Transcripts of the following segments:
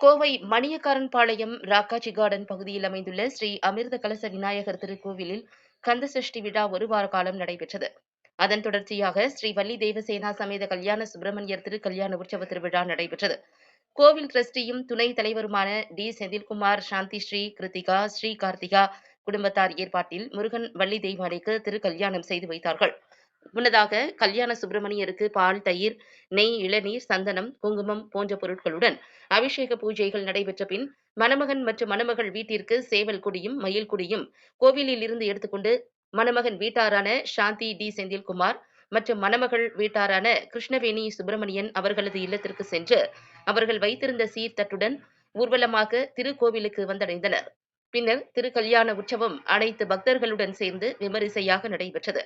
Kovai மணியக்காரன்பாளையம் Rakkachi garden பகுதியில் அமைந்துள்ள ஸ்ரீ அமிர்த கலச விநாயகர் திருக்கோவிலில் கந்த சஷ்டி விழா ஒரு வார காலம் நடைபெற்றது. அதன் தொடர்ச்சியாக ஸ்ரீ வள்ளி தேவசேனா சமேத கல்யாண சுப்பிரமணியர் திரு கல்யாண உற்சவ திருவிழா நடைபெற்றது. கோவில் டிரஸ்டியும் துணை தலைவருமான டி. செந்தில்குமார் சாந்தி ஸ்ரீ கிருத்திகா ஸ்ரீ கார்த்திகா குடும்பத்தார் ஏற்பாட்டில் முருகன் வள்ளி தெய்வானைக்கு திருக்கல்யாணம் செய்து வைத்தார்கள். முன்னதாக கல்யாண சுப்பிரமணியருக்கு பால் தயிர் நெய் இளநீர் சந்தனம் குங்குமம் போன்ற பொருட்களுடன் அபிஷேக பூஜைகள் நடைபெற்ற பின் மணமகன் மற்றும் மணமகள் வீட்டிற்கு சேவல் குடியும் மயில் குடியும் கோவிலில் இருந்து எடுத்துக்கொண்டு மணமகன் வீட்டாரான சாந்தி டி. செந்தில்குமார் மற்றும் மணமகள் வீட்டாரான கிருஷ்ணவேணி சுப்பிரமணியன் அவர்களது இல்லத்திற்கு சென்று அவர்கள் வைத்திருந்த சீர்தட்டுடன் ஊர்வலமாக திருக்கோவிலுக்கு வந்தடைந்தனர். பின்னர் திருக்கல்யாண உற்சவம் அனைத்து பக்தர்களுடன் சேர்ந்து விமரிசையாக நடைபெற்றது.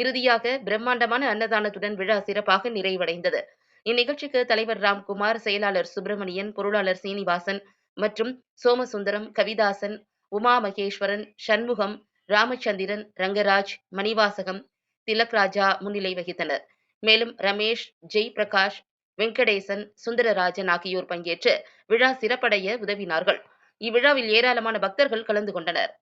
இறுதியாக பிரம்மாண்டமான அன்னதானத்துடன் விழா சிறப்பாக நிறைவடைந்தது. இந்நிகழ்ச்சிக்கு தலைவர் ராம்குமார் செயலாளர் சுப்பிரமணியன் பொருளாளர் சீனிவாசன் மற்றும் சோமசுந்தரம் கவிதாசன் உமா மகேஸ்வரன் சண்முகம் ராமச்சந்திரன் ரங்கராஜ் மணிவாசகம் திலக்ராஜா முன்னிலை வகித்தனர். மேலும் ரமேஷ் ஜெய் பிரகாஷ் வெங்கடேசன் சுந்தரராஜன் ஆகியோர் பங்கேற்று விழா சிறப்படைய உதவினார்கள். இவ்விழாவில் ஏராளமான பக்தர்கள் கலந்து கொண்டனர்.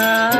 முருகா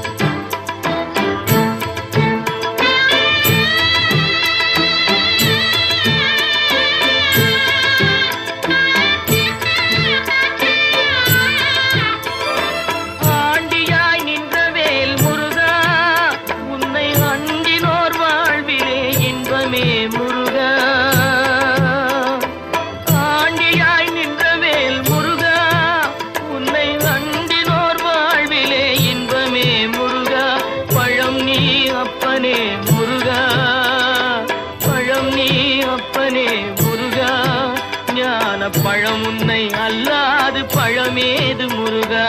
அப்பனே முருகா ஞான பழம் உன்னை அல்லாது பழமேது முருகா.